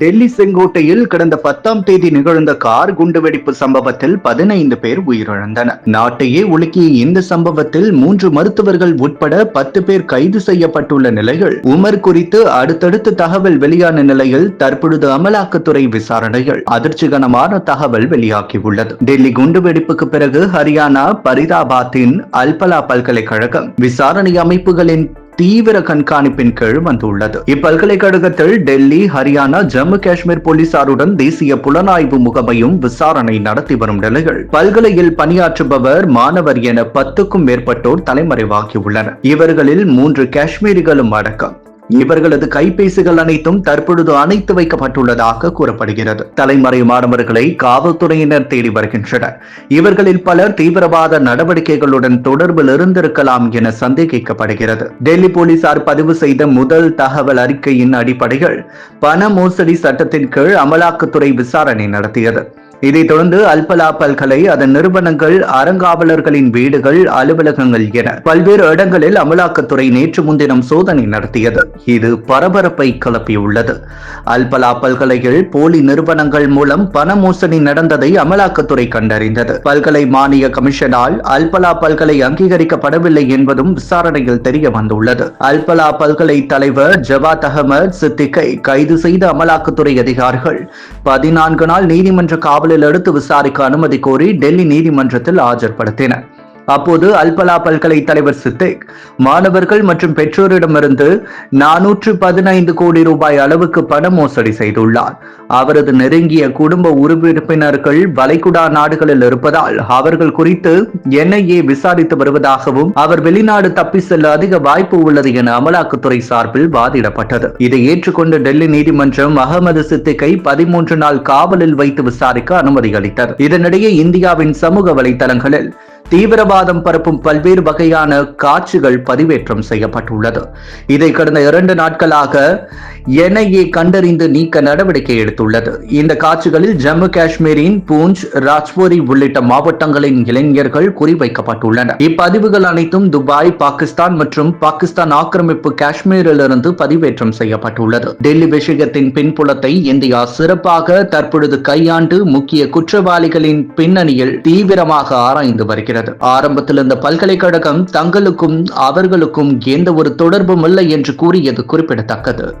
டெல்லி செங்கோட்டையில் கடந்த பத்தாம் தேதி நிகழ்ந்த கார் குண்டுவெடிப்பு சம்பவத்தில் பதினைந்து பேர் உயிரிழந்தனர். நாட்டையே உலுக்கிய இந்த சம்பவத்தில் மூன்று மருத்துவர்கள் உட்பட பத்து பேர் கைது செய்யப்பட்டுள்ள நிலையில் உமர் குறித்து அடுத்தடுத்து தகவல் வெளியான நிலையில் தற்பொழுது அமலாக்கத்துறை விசாரணைகள் அதிர்ச்சிகரமான தகவல் வெளியாகியுள்ளது. டெல்லி குண்டுவெடிப்புக்கு பிறகு ஹரியானா பரிதாபாத்தின் அல்பலா பல்கலைக்கழகம் விசாரணை அமைப்புகளின் தீவிர கண்காணிப்பின் கீழ் வந்துள்ளது. இப்பல்கலைக்கழகத்தில் டெல்லி ஹரியானா ஜம்மு காஷ்மீர் போலீசாருடன் தேசிய புலனாய்வு முகமையும் விசாரணை நடத்தி வரும் நிலையில் பல்கலையில் பணியாற்றுபவர் மாணவர் என பத்துக்கும் மேற்பட்டோர் தலைமறைவாகியுள்ளனர். இவர்களில் மூன்று காஷ்மீரிகளும் அடக்கம். இவர்களது கைபேசிகள் அனைத்தும் தற்பொழுது அணைத்து வைக்கப்பட்டுள்ளதாக கூறப்படுகிறது. தலைமறை மாணவர்களை காவல்துறையினர் தேடி வருகின்றனர். இவர்களில் பலர் தீவிரவாத நடவடிக்கைகளுடன் தொடர்பில் இருந்திருக்கலாம் என சந்தேகிக்கப்படுகிறது. டெல்லி போலீசார் பதிவு செய்த முதல் தகவல் அறிக்கையின் அடிப்படையில் பண மோசடி சட்டத்தின் கீழ் அமலாக்கத்துறை விசாரணை நடத்தியது. இதைத் தொடர்ந்து அல்பலா பல்கலை அதன் நிறுவனங்கள் அறங்காவலர்களின் வீடுகள் அலுவலகங்கள் என பல்வேறு இடங்களில் அமலாக்கத்துறை நேற்று முன்தினம் சோதனை நடத்தியது. இது பரபரப்பை கிளப்பியுள்ளது. அல்பலா பல்கலையில் போலி நிறுவனங்கள் மூலம் பண மோசடி நடந்ததை அமலாக்கத்துறை கண்டறிந்தது. பல்கலை மானிய கமிஷனால் அல்பலா பல்கலை அங்கீகரிக்கப்படவில்லை என்பதும் விசாரணையில் தெரிய வந்துள்ளது. அல்பலா பல்கலை தலைவர் ஜவாத் அகமது சித்திக்கை கைது செய்த அமலாக்கத்துறை அதிகாரிகள் பதினான்கு நாள் நீதிமன்ற காவல் காவலில் எடுத்து விசாரிக்க அனுமதி கோரி டெல்லி நீதிமன்றத்தில் ஆஜர்படுத்தினர். அப்போது அல்பலா பல்கலை தலைவர் சித்திக் மாணவர்கள் மற்றும் பெற்றோரிடமிருந்து நானூற்று பதினைந்து கோடி ரூபாய் அளவுக்கு பண மோசடி செய்துள்ளார். அவரது நெருங்கிய குடும்ப உறுப்பினர்கள் வளைகுடா நாடுகளில் இருப்பதால் அவர்கள் குறித்து என்ஐஏ விசாரித்து வருவதாகவும் அவர் வெளிநாடு தப்பி செல்ல அதிக வாய்ப்பு உள்ளது என அமலாக்கத்துறை சார்பில் வாதிடப்பட்டது. இதை ஏற்றுக்கொண்ட டெல்லி நீதிமன்றம் அகமது சித்திக்கை பதிமூன்று நாள் காவலில் வைத்து விசாரிக்க அனுமதி அளித்தது. இதனிடையே இந்தியாவின் சமூக வலைதளங்களில் தீவிரவாதம் பரப்பும் பல்வேறு வகையான காட்சிகள் பதிவேற்றம் செய்யப்பட்டுள்ளது. இதை கடந்த இரண்டு நாட்களாக என்ஐஏ கண்டறிந்து நீக்க நடவடிக்கை எடுத்துள்ளது. இந்த காட்சிகளில் ஜம்மு காஷ்மீரின் பூஞ்ச் ராஜ்போரி உள்ளிட்ட மாவட்டங்களின் இளைஞர்கள் குறிவைக்கப்பட்டுள்ளனர். இப்பதிவுகள் அனைத்தும் துபாய் பாகிஸ்தான் மற்றும் பாகிஸ்தான் ஆக்கிரமிப்பு காஷ்மீரிலிருந்து பதிவேற்றம் செய்யப்பட்டுள்ளது. டெல்லி விஷயத்தின் பின்புலத்தை இந்தியா சிறப்பாக தற்பொழுது கையாண்டு முக்கிய குற்றவாளிகளின் பின்னணியில் தீவிரமாக ஆராய்ந்து வருகிறது. ஆரம்பத்தில் இந்த பல்கலைக்கழகம் தங்களுக்கும் அவர்களுக்கும் எந்த ஒரு தொடர்பும் இல்லை என்று கூறியது குறிப்பிடத்தக்கது.